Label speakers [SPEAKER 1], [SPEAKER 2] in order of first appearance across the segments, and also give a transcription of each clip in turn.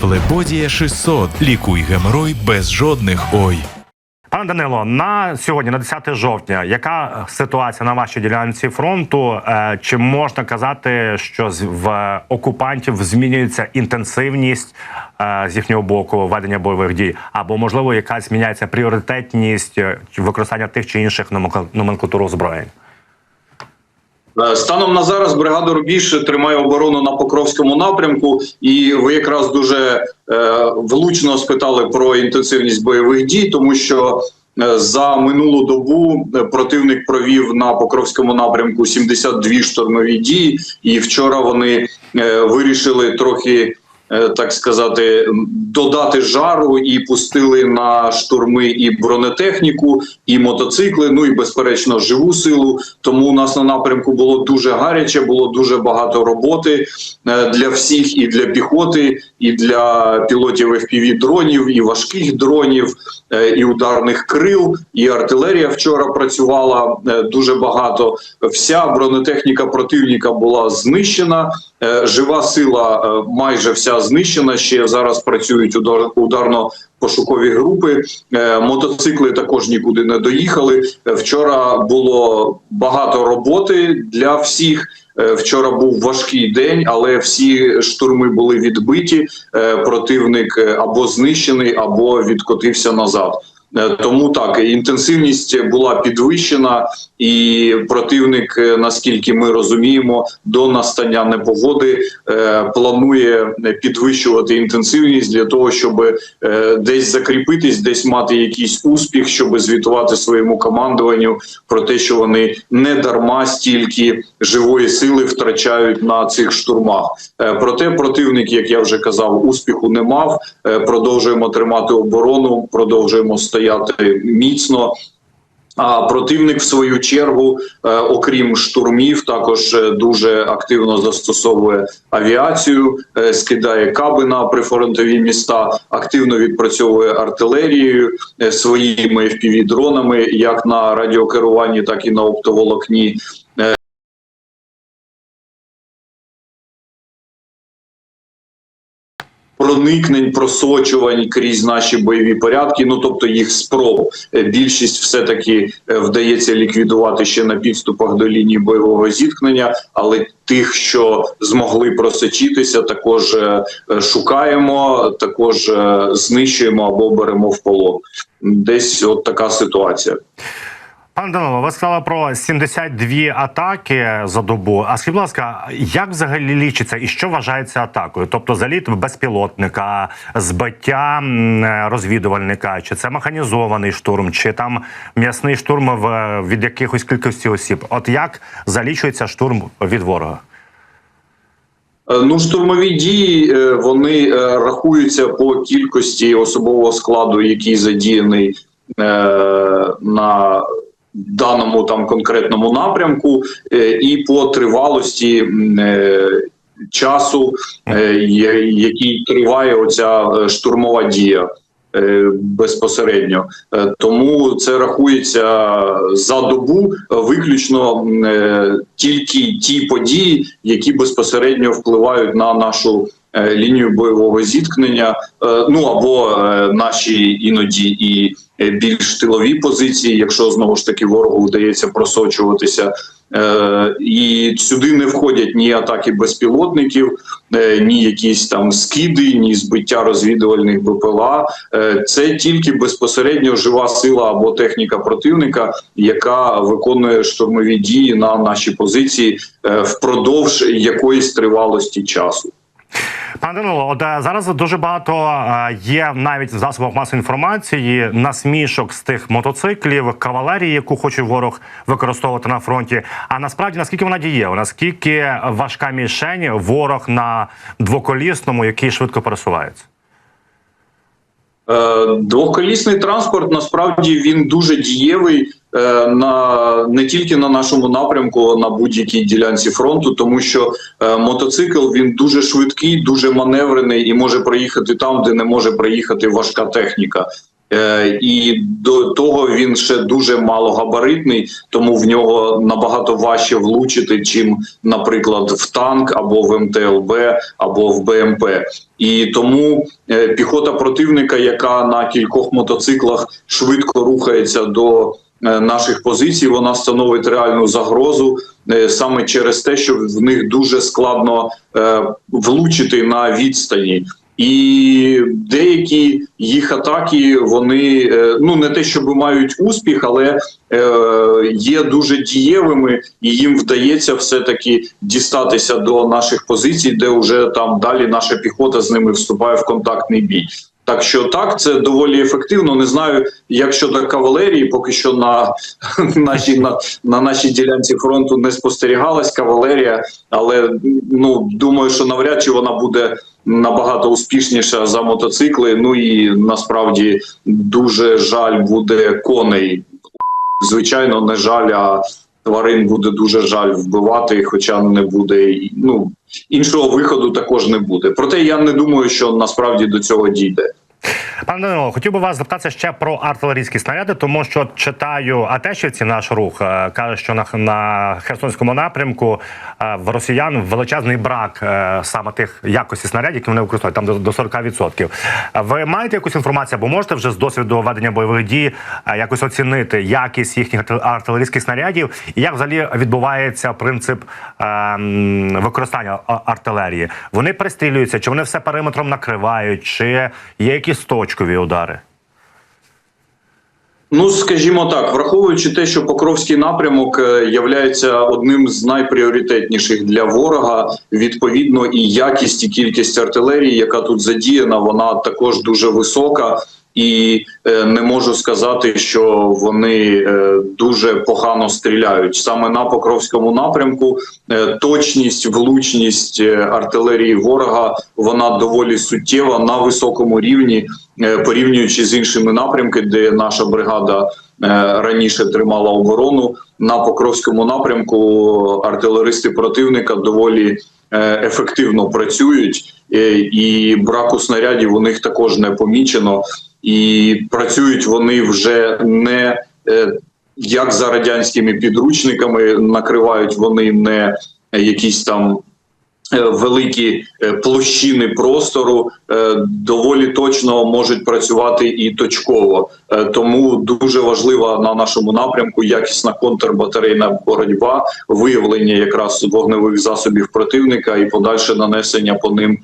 [SPEAKER 1] Флебодія 600. Лікуй геморой без жодних ой.
[SPEAKER 2] Пане Данило, на сьогодні, на 10 жовтня, яка ситуація на вашій ділянці фронту? Е, Чи можна казати, що в окупантів змінюється інтенсивність е, з їхнього боку ведення бойових дій? Або можливо якась зміняється пріоритетність е, використання тих чи інших номенкла- номенклатур озброєнь?
[SPEAKER 3] Е, Станом на зараз бригада Рубіж тримає оборону на Покровському напрямку, і ви якраз дуже е, влучно спитали про інтенсивність бойових дій, тому що е, за минулу добу противник провів на Покровському напрямку 72 штурмові дії, і вчора вони вирішили трохи. Е, Так сказати, додати жару і пустили на штурми і бронетехніку, і мотоцикли. Ну і безперечно живу силу. Тому у нас на напрямку було дуже гаряче, було дуже багато роботи е, для всіх, і для піхоти, і для пілотів fpv дронів, і важких дронів, е, і ударних крил, і артилерія вчора працювала дуже багато. Вся бронетехніка противника була знищена. Жива сила майже вся знищена. Ще зараз працюють удар- ударно-пошукові групи. Е, Мотоцикли також нікуди не доїхали. Вчора було багато роботи для всіх. Е, Вчора був важкий день, але всі штурми були відбиті. Е, Противник або знищений, або відкотився назад. Е, Тому так інтенсивність була підвищена, і противник, е, наскільки ми розуміємо, до настання непогоди е, планує підвищувати інтенсивність для того, щоб десь закріпитись, десь мати якийсь успіх, щоб звітувати своєму командуванню про те, що вони не дарма стільки живої сили втрачають на цих штурмах. Проте противник, як я вже казав, успіху не мав. Продовжуємо тримати оборону, продовжуємо стояти міцно. А противник, в свою чергу, е, окрім штурмів, також е, дуже активно застосовує авіацію, е, скидає каби на прифронтові міста, активно відпрацьовує артилерією своїми fpv як на радіокеруванні, так і на оптоволокні. Проникнень, просочувань крізь наші бойові порядки, ну тобто їх спроб. Е, Більшість все таки вдається ліквідувати ще на підступах до лінії бойового зіткнення, але тих, що змогли просочитися, також е, е, шукаємо, також е, знищуємо або беремо в полон. Десь от така ситуація.
[SPEAKER 2] Пане Данило, ви сказали про 72 атаки за добу. А скажіть, будь ласка, як взагалі лічиться і що вважається атакою? Тобто заліт безпілотника, збиття розвідувальника, чи це механізований штурм, чи там м'ясний штурм від якихось кількості осіб? От як залічується штурм від ворога?
[SPEAKER 3] Е, Ну, штурмові дії е, вони е, рахуються по кількості особового складу, який задіяний на даному там конкретному напрямку, е, і по тривалості е, часу, е, який триває оця штурмова дія. Безпосередньо тому це рахується за добу виключно тільки ті події, які безпосередньо впливають на нашу лінію бойового зіткнення, е, ну або е, наші іноді і е, більш тилові позиції, якщо знову ж таки ворогу вдається просочуватися. Е, І сюди не входять ні атаки безпілотників, е, ні якісь там скиди, ні збиття розвідувальних БПЛА. Е, Це тільки безпосередньо жива сила або техніка противника, яка виконує штурмові дії на наші позиції е, впродовж якоїсь тривалості часу.
[SPEAKER 2] Пане Данило, от е, зараз дуже багато е, є навіть в засобах масової інформації насмішок з тих мотоциклів, кавалерії, яку хоче ворог використовувати на фронті. А насправді наскільки вона дієва? Наскільки важка мішень ворог на двоколісному, який швидко пересувається?
[SPEAKER 3] Е, Двоколісний транспорт насправді він дуже дієвий е, на не тільки на нашому напрямку, а на будь-якій ділянці фронту, тому що е, мотоцикл він дуже швидкий, дуже маневрений і може проїхати там, де не може проїхати важка техніка. Е, і до того він ще дуже малогабаритний, тому в нього набагато важче влучити, чим, наприклад, в танк або в МТЛБ, або в БМП. І тому е, піхота противника, яка на кількох мотоциклах швидко рухається до е, наших позицій, вона становить реальну загрозу саме через те, що в них дуже складно влучити на відстані. І деякі їх атаки вони е, ну не те, щоб мають успіх, але е, є дуже дієвими, і їм вдається все таки дістатися до наших позицій, де вже там далі наша піхота з ними вступає в контактний бій. Так що так, це доволі ефективно. Не знаю, як щодо кавалерії, поки що на нашій на, на нашій ділянці фронту не спостерігалась кавалерія, але ну думаю, що навряд чи вона буде набагато успішніша за мотоцикли. Ну і насправді дуже жаль буде коней. Звичайно, не жаль, а тварин буде дуже жаль вбивати, хоча не буде ну іншого виходу також не буде. Проте я не думаю, що насправді до цього дійде.
[SPEAKER 2] Пане Данило, хотів би вас запитатися ще про артилерійські снаряди, тому що читаю Атешівці наш рух е, каже, що на, на Херсонському напрямку е, в росіян величезний брак е, саме тих якості снарядів, які вони використовують, там до, до 40%. Е, Ви маєте якусь інформацію, або можете вже з досвіду ведення бойових дій якось оцінити якість їхніх артилерійських снарядів і як взагалі відбувається принцип використання артилерії? Вони перестрілюються, чи вони все периметром накривають, чи є якісь точкові удари?
[SPEAKER 3] Ну, скажімо так, враховуючи те, що Покровський напрямок е, являється одним з найпріоритетніших для ворога, відповідно, і якість і кількість артилерії, яка тут задіяна, вона також дуже висока. І е, не можу сказати, що вони е, дуже погано стріляють саме на Покровському напрямку. Е, точність, влучність артилерії ворога вона доволі суттєва на високому рівні, порівнюючи з іншими напрямками, де наша бригада раніше тримала оборону. На Покровському напрямку артилеристи противника доволі ефективно працюють, і браку снарядів у них також не помічено. І працюють вони вже не е, як за радянськими підручниками, накривають вони не якісь там е, великі е, площини простору, доволі точно можуть працювати і точково. Тому дуже важлива на нашому напрямку якісна контрбатарейна боротьба, виявлення якраз вогневих засобів противника і подальше нанесення по ним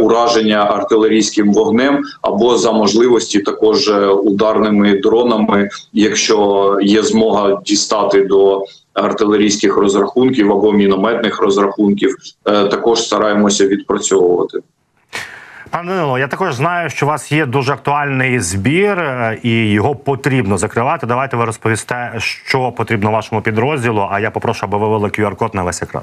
[SPEAKER 3] ураження артилерійським вогнем або за можливості також е, ударними дронами, якщо є змога дістати до артилерійських розрахунків або мінометних розрахунків, е, також стараємося відпрацьовувати.
[SPEAKER 2] Пане Данило, я також знаю, що у вас є дуже актуальний збір, е, і його потрібно закривати. Давайте ви розповісте, що потрібно вашому підрозділу. А я попрошу, аби ви вивели QR-код на весь екран.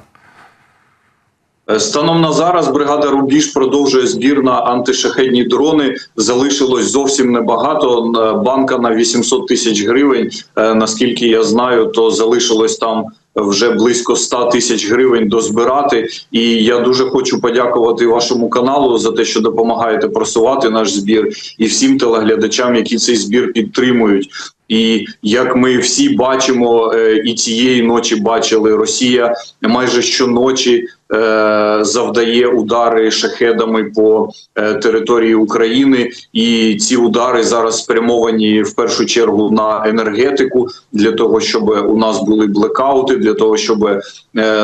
[SPEAKER 3] Е, Станом на зараз бригада Рубіж продовжує збір на антишахедні дрони. Залишилось зовсім небагато. Е, Банка на 800 тисяч гривень. Е, Наскільки я знаю, то залишилось там вже близько 100 тисяч гривень дозбирати. І я дуже хочу подякувати вашому каналу за те, що допомагаєте просувати наш збір, і всім телеглядачам, які цей збір підтримують. І як ми всі бачимо, е, і цієї ночі бачили, Росія майже щоночі е, завдає удари шахедами по е, території України, і ці удари зараз спрямовані в першу чергу на енергетику для того, щоб у нас були блекаути, для того, щоб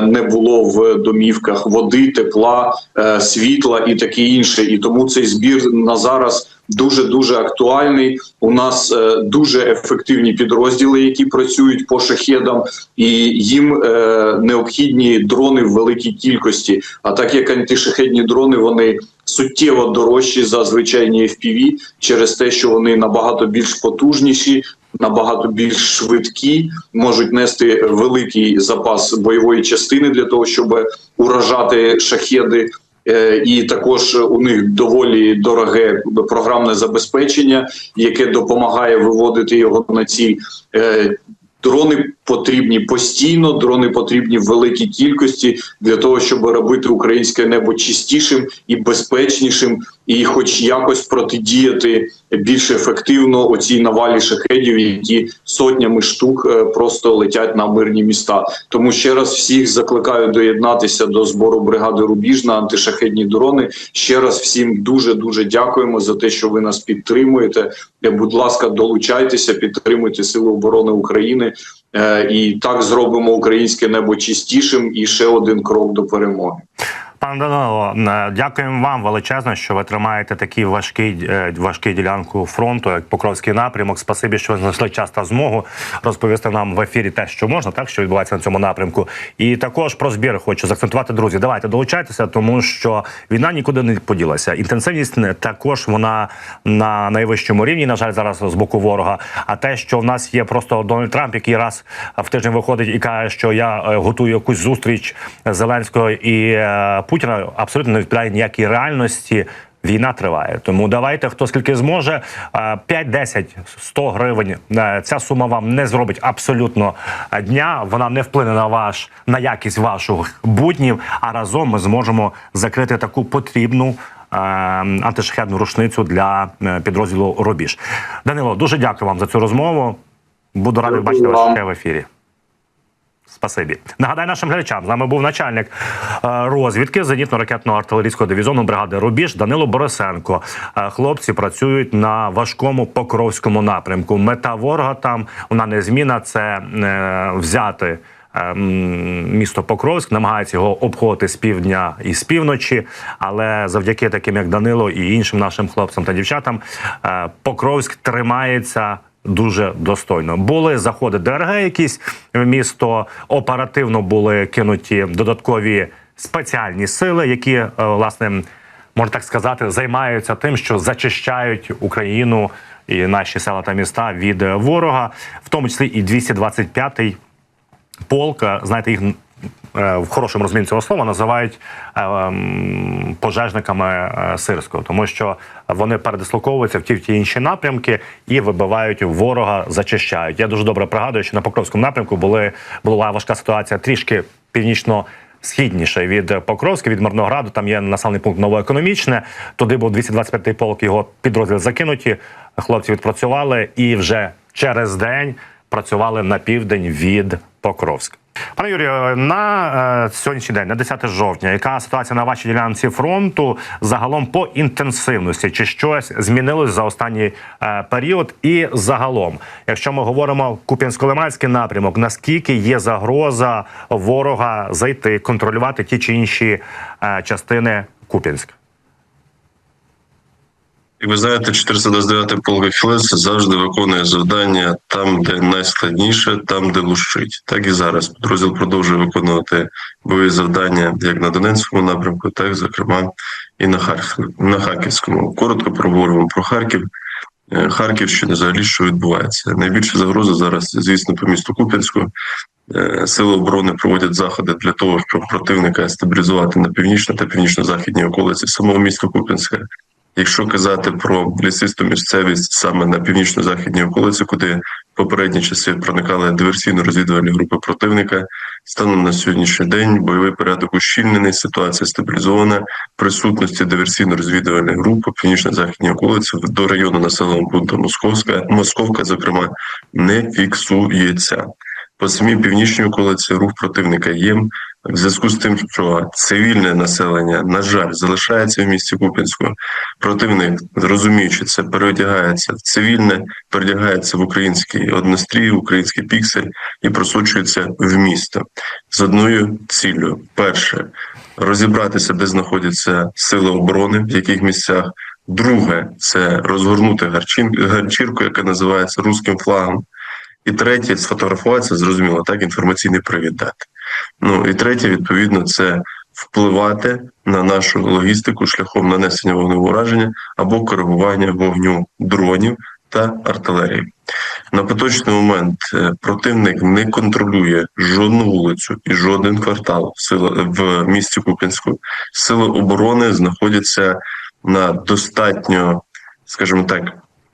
[SPEAKER 3] не було в домівках води, тепла, світла і таке інше. І тому цей збір на зараз дуже дуже актуальний. У нас е, дуже ефективні підрозділи, які працюють по шахедам, і їм е, необхідні дрони в великій кількості. А так як антишахедні дрони, вони суттєво дорожчі за звичайні FPV через те, що вони набагато більш потужніші. Набагато більш швидкі, можуть нести великий запас бойової частини для того, щоб уражати шахеди. Е, І також у них доволі дороге програмне забезпечення, яке допомагає виводити його на ціль. Е, Дрони потрібні постійно. Дрони потрібні в великій кількості для того, щоб робити українське небо чистішим і безпечнішим, і, хоч якось протидіяти більш ефективно оцій навалі шахедів, які сотнями штук е, просто летять на мирні міста. Тому ще раз всіх закликаю доєднатися до збору бригади Рубіж на антишахедні дрони. Ще раз всім дуже дуже дякуємо за те, що ви нас підтримуєте. Будь ласка, долучайтеся, підтримуйте Сили оборони України. Е, І так зробимо українське небо чистішим і ще один крок до перемоги.
[SPEAKER 2] Пане Данило, е, дякуємо вам величезно, що ви тримаєте такі важкі, е, важкі ділянку фронту, як Покровський напрямок. Спасибі, що ви знайшли час та змогу розповісти нам в ефірі те, що можна, так що відбувається на цьому напрямку. І також про збір хочу заакцентувати, друзі. Давайте долучайтеся, тому що війна нікуди не поділася. Інтенсивність не- також вона на найвищому рівні. На жаль, зараз з боку ворога. А те, що в нас є просто Дональд Трамп, який раз в тиждень виходить і каже, що я е, готую якусь зустріч Зеленського і Путіна, абсолютно не відповідає ніякій реальності. Війна триває, тому давайте хто скільки зможе. Е, 5, 10, 100 гривень. е, Ця сума вам не зробить абсолютно е, дня. Вона не вплине на ваш на якість ваших буднів. А разом ми зможемо закрити таку потрібну е, антишахедну рушницю для підрозділу Рубіж. Данило, дуже дякую вам за цю розмову. Буду радий бачити вас ще в ефірі. Спасибі. Нагадаю нашим глядачам. З нами був начальник е, розвідки зенітно-ракетного артилерійського дивізіону бригади Рубіж Данило Борисенко. Е, Хлопці працюють на важкому покровському напрямку. Мета ворога там вона не зміна. Це е, взяти. Місто Покровськ намагається його обходити з півдня і з півночі, але завдяки таким як Данило і іншим нашим хлопцям та дівчатам Покровськ тримається дуже достойно. Були заходи ДРГ, якісь в місто оперативно були кинуті додаткові спеціальні сили, які е, власне можна так сказати, займаються тим, що зачищають Україну і наші села та міста від ворога, в тому числі і 225-й полк. е, Знаєте, їх в хорошому розумінні цього слова називають е, пожежниками е, сирського, тому що вони передислоковуються в ті в ті інші напрямки і вибивають ворога, зачищають. Я дуже добре пригадую, що на Покровському напрямку були була важка ситуація трішки північно. Східніше від Покровська, від Мирнограду, там є населений пункт новоекономічне. Туди був 225-й полк, його підрозділ закинуті. Хлопці відпрацювали і вже через день працювали на південь від Покровська. Пане Юрію, на е, сьогоднішній день, на 10 жовтня, яка ситуація на вашій ділянці фронту загалом по інтенсивності? Чи щось змінилось за останній е, період? І загалом, якщо ми говоримо Куп'янсько-Лиманський напрямок, наскільки є загроза ворога зайти, контролювати ті чи інші е, частини Куп'янська?
[SPEAKER 4] Як ви знаєте, 429 полк ФЛС завжди виконує завдання там, де найскладніше, там, де лущить. Так і зараз підрозділ продовжує виконувати бойові завдання як на Донецькому напрямку, так зокрема і на Харків, на Харківському. Коротко проговоримо про Харків. Е, Харківщина взагалі що відбувається. Найбільша загроза зараз, звісно, по місту Куп'янську. Е, Сили оборони проводять заходи для того, щоб противника стабілізувати на північно та північно-західній околиці самого міста Куп'янська. Якщо казати про лісисту місцевість саме на північно-західній околиці, куди попередні часи проникали диверсійно-розвідувальні групи противника, станом на сьогоднішній день бойовий порядок ущільнений, ситуація стабілізована. Присутності диверсійно-розвідувальних груп по північно-західній околиці до району населеного пункту Московська, Московка, зокрема, не фіксується. По самій північній околиці рух противника є. В зв'язку з тим, що цивільне населення, на жаль, залишається в місті Куп'янську. Противник, розуміючи це, переодягається в цивільне, переодягається в український однострій, український піксель і просочується в місто з одною ціллю: перше розібратися, де знаходяться сили оборони, в яких місцях. Друге це розгорнути гарчірку, яка називається руським флагом. І третє сфотографуватися, зрозуміло, так інформаційний привід дати. Ну і третє, відповідно, це впливати на нашу логістику шляхом нанесення вогневого ураження або коригування вогню дронів та артилерії. На поточний момент е, противник не контролює жодну вулицю і жоден квартал в місті Куп'янську. Сили оборони знаходяться на достатньо, скажімо так,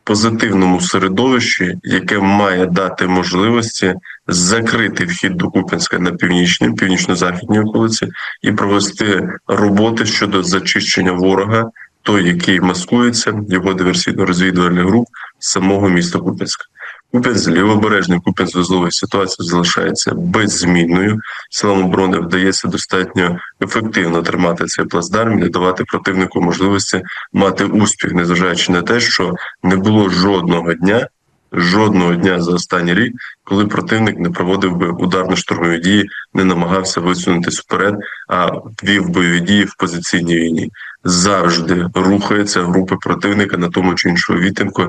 [SPEAKER 4] позитивному середовищі, яке має дати можливості закрити вхід до Куп'янська на північній, північно-західній околиці і провести роботи щодо зачищення ворога, той, який маскується, його диверсійно-розвідувальних груп самого міста Куп'янська. Куп'янськ, лівобережний Куп'янськ вузловий ситуація залишається беззмінною. Силам оборони вдається достатньо ефективно тримати цей плацдарм і не давати противнику можливості мати успіх, незважаючи на те, що не було жодного дня, жодного дня за останній рік, коли противник не проводив би ударно-штурмові дії, не намагався висунутися вперед, а вів бойові дії в позиційній війні. Завжди рухаються групи противника на тому чи іншому відтинку.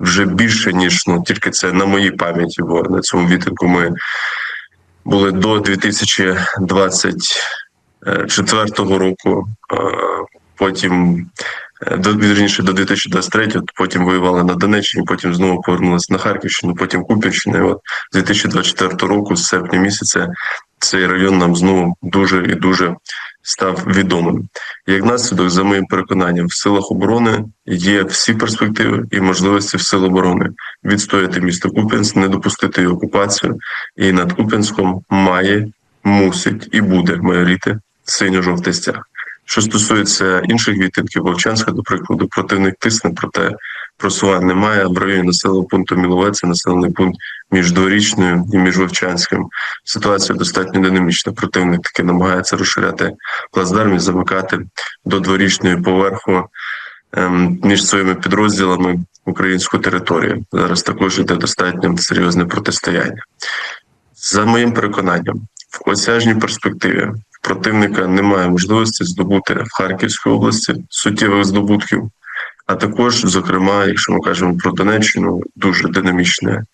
[SPEAKER 4] Вже більше ніж ну тільки це на моїй пам'яті, бо на цьому відтинку ми були до 2024 року. е, Потім е, до вірніше до 2023, потім воювали на Донеччині, потім знову повернулися на Харківщину, потім Куп'янщина. І от з 2024 року, з серпня місяця, цей район нам знову дуже і дуже став відомим. Як наслідок, за моїм переконанням, в силах оборони є всі перспективи і можливості в сил оборони відстояти місто Куп'янськ, не допустити його окупацію, і над Куп'янськом має, мусить і буде майоріти синьо-жовтий стяг. Що стосується інших відтинків Вовчанська, до прикладу, противник тисне, проте просувань немає. В районі населеного пункту Міловець, населений пункт між Дворічною і між Вовчанським. Ситуація достатньо динамічна. Противник таки намагається розширяти плацдарм і замикати до дворічної поверху ем, між своїми підрозділами українську територію. Зараз також іде достатньо серйозне протистояння. За моїм переконанням, в осяжній перспективі противника немає можливості здобути в Харківській області суттєвих здобутків, а також, зокрема, якщо ми кажемо про Донеччину, дуже динамічне,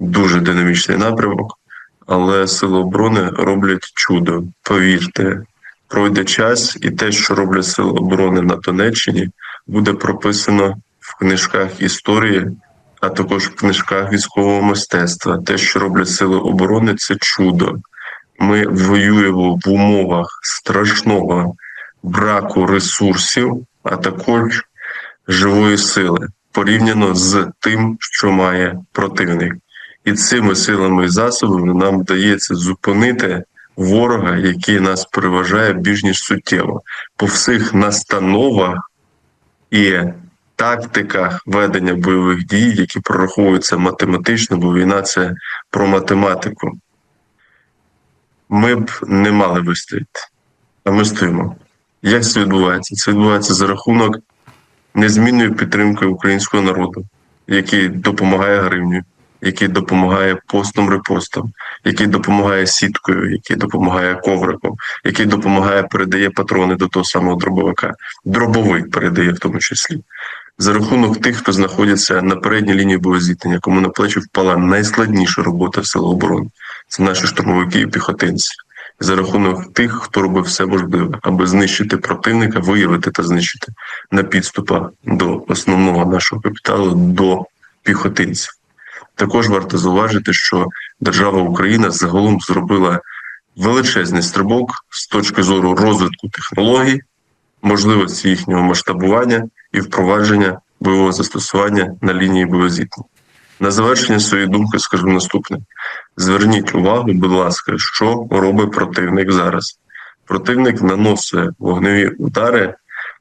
[SPEAKER 4] дуже динамічний напрямок. Але сили оборони роблять чудо. Повірте, пройде час, і те, що роблять сили оборони на Донеччині, буде прописано в книжках історії, а також в книжках військового мистецтва. Те, що роблять сили оборони, це чудо. Ми воюємо в умовах страшного браку ресурсів, а також живої сили порівняно з тим, що має противник. І цими силами і засобами нам вдається зупинити ворога, який нас переважає більш ніж суттєво по всіх настановах і тактиках ведення бойових дій, які прораховуються математично, бо війна це про математику. Ми б не мали вистояти, а ми стоїмо. Як це відбувається? Це відбувається за рахунок незмінної підтримки українського народу, який допомагає гривню, який допомагає постом репостом, який допомагає сіткою, який допомагає ковриком, який допомагає, передає патрони до того самого дробовика. Дробовик передає в тому числі. За рахунок тих, хто знаходиться на передній лінії боєзіткнення, кому на плечі впала найскладніша робота в силах оборони. Це наші штурмовики і піхотинці. За рахунок тих, хто робив все можливе, аби знищити противника, виявити та знищити на підступах до основного нашого капіталу до піхотинців. Також варто зауважити, що держава Україна загалом зробила величезний стрибок з точки зору розвитку технологій, можливості їхнього масштабування і впровадження бойового застосування на лінії боєзіткнення. На завершення своєї думки скажу наступне: зверніть увагу, будь ласка, що робить противник зараз. Противник наносить вогневі удари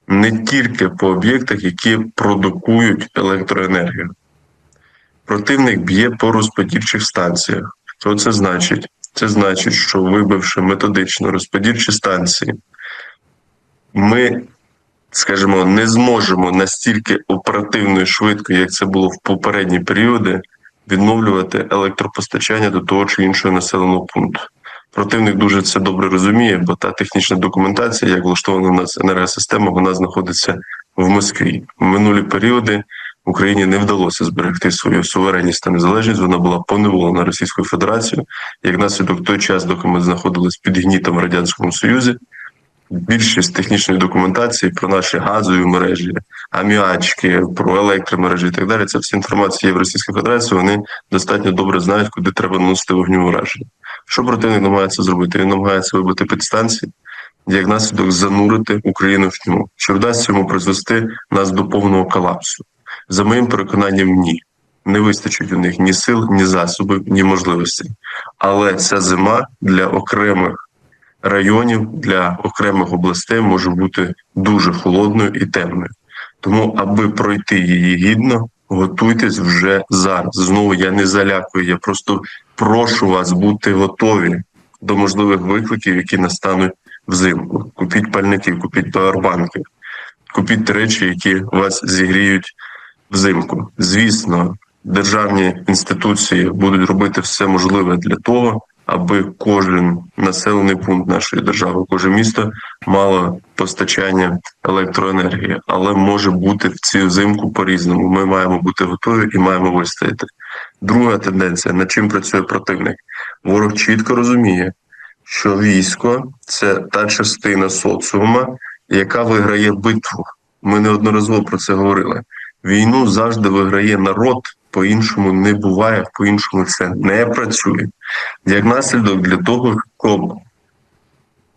[SPEAKER 4] не тільки по об'єктах, які продукують електроенергію. Противник б'є по розподільчих станціях. Що це значить? Це значить, що вибивши методично розподільчі станції, ми, скажімо, не зможемо настільки оперативно і швидко, як це було в попередні періоди, відновлювати електропостачання до того чи іншого населеного пункту. Противник дуже це добре розуміє, бо та технічна документація, як влаштована у нас енергосистема, вона знаходиться в Москві. В минулі періоди Україні не вдалося зберегти свою суверенність та незалежність. Вона була поневолена Російською Федерацією. Як наслідок той час, доки ми знаходились під гнітом в радянському Союзі, більшість технічної документації про наші газові мережі, аміачки, про електромережі і так далі. Це вся інформація є в Російській Федерації. Вони достатньо добре знають, куди треба наносити вогню ураження. Що противник намагається зробити? Він намагається вибити підстанції, як наслідок занурити Україну в тьму. Чи вдасться йому призвести нас до повного колапсу? За моїм переконанням, ні. Не вистачить у них ні сил, ні засобів, ні можливостей. Але ця зима для окремих районів, для окремих областей може бути дуже холодною і темною. Тому, аби пройти її гідно, готуйтесь вже зараз. Знову я не залякую, я просто прошу вас бути готові до можливих викликів, які настануть взимку. Купіть пальники, купіть павербанки, купіть речі, які вас зігріють взимку. Звісно, державні інституції будуть робити все можливе для того, аби кожен населений пункт нашої держави, кожне місто мало постачання електроенергії, але може бути в цю зимку по-різному. Ми маємо бути готові і маємо вистояти. Друга тенденція, над чим працює противник, ворог чітко розуміє, що військо це та частина соціума, яка виграє битву. Ми неодноразово про це говорили. Війну завжди виграє народ, по-іншому не буває, по-іншому це не працює. Як наслідок для того, щоб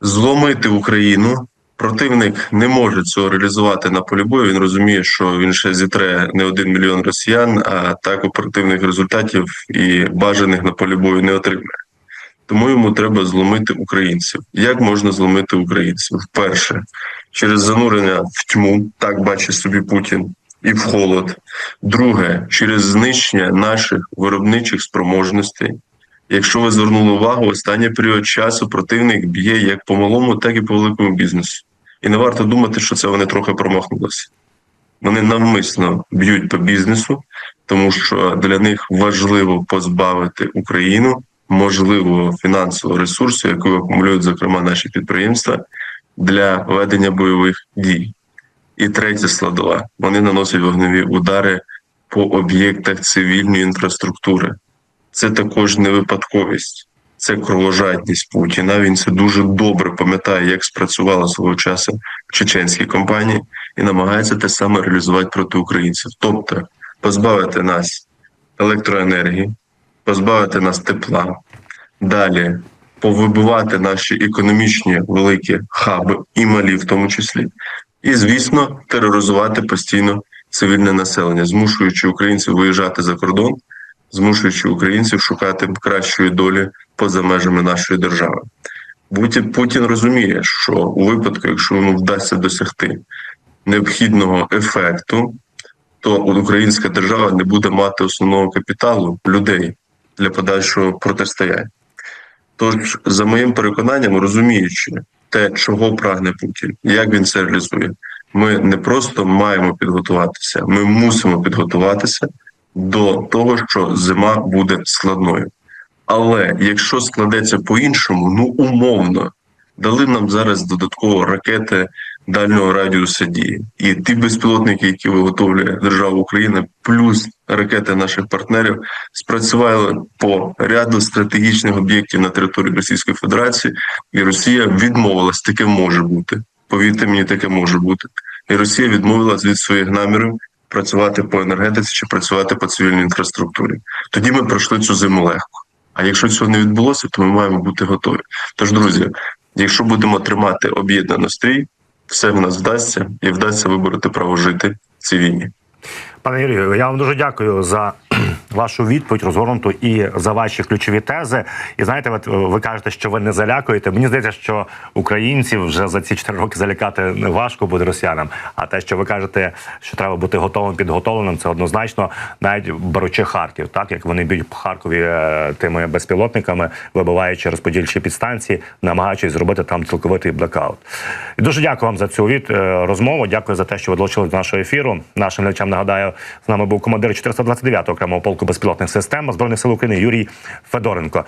[SPEAKER 4] зломити Україну, противник не може цього реалізувати на полі бою. Він розуміє, що він ще зітре не один мільйон росіян, а так оперативних результатів і бажаних на полі бою не отримає. Тому йому треба зломити українців. Як можна зломити українців? Перше, через занурення в тьму, так бачить собі Путін, і в холод. Друге, через знищення наших виробничих спроможностей. Якщо ви звернули увагу, останній період часу противник б'є як по малому, так і по великому бізнесу. І не варто думати, що це вони трохи промахнулися. Вони навмисно б'ють по бізнесу, тому що для них важливо позбавити Україну можливого фінансового ресурсу, який акумулюють, зокрема, наші підприємства для ведення бойових дій. І третя складова: вони наносять вогневі удари по об'єктах цивільної інфраструктури. Це також не випадковість, це кровожадність Путіна. Він це дуже добре пам'ятає, як спрацювала свого часу в чеченській компанії, і намагається те саме реалізувати проти українців. Тобто позбавити нас електроенергії, позбавити нас тепла, далі повибивати наші економічні великі хаби і малі, в тому числі, і звісно, тероризувати постійно цивільне населення, змушуючи українців виїжджати за кордон, змушуючи українців шукати кращої долі поза межами нашої держави. Путін, Путін розуміє, що у випадку, якщо йому вдасться досягти необхідного ефекту, то українська держава не буде мати основного капіталу людей для подальшого протистояння. Тож, за моїм переконанням, розуміючи те, чого прагне Путін, як він це реалізує, ми не просто маємо підготуватися, ми мусимо підготуватися до того, що зима буде складною. Але якщо складеться по-іншому, ну умовно, дали нам зараз додатково ракети дальнього радіуса дії, і ті безпілотники, які виготовлює держава Україна, плюс ракети наших партнерів, спрацювали по ряду стратегічних об'єктів на території Російської Федерації, і Росія відмовилась. Таке може бути. Повірте мені, таке може бути. І Росія відмовилась від своїх намірів працювати по енергетиці чи працювати по цивільній інфраструктурі. Тоді ми пройшли цю зиму легко. А якщо цього не відбулося, то ми маємо бути готові. Тож, друзі, якщо будемо тримати об'єднано стрій, все в нас вдасться і вдасться вибороти право жити в цій війні.
[SPEAKER 2] Пане Юрію, я вам дуже дякую за вашу відповідь розгорнуту і за ваші ключові тези. І знаєте, от ви кажете, що ви не залякуєте. Мені здається, що українців вже за ці 4 роки залякати не важко буде росіянам. А те, що ви кажете, що треба бути готовим підготовленим, це однозначно, навіть беручи Харків, так як вони б'ють по Харкові е, тими безпілотниками, вибиваючи розподільчі підстанції, намагаючись зробити там цілковитий блекаут. І дуже дякую вам за цю від е, розмову. Дякую за те, що ви долучились до нашого ефіру. Нашим глядачам нагадаю, з нами був командир 429 окремого полку безпілотних систем Збройних сил України Юрій Федоренко.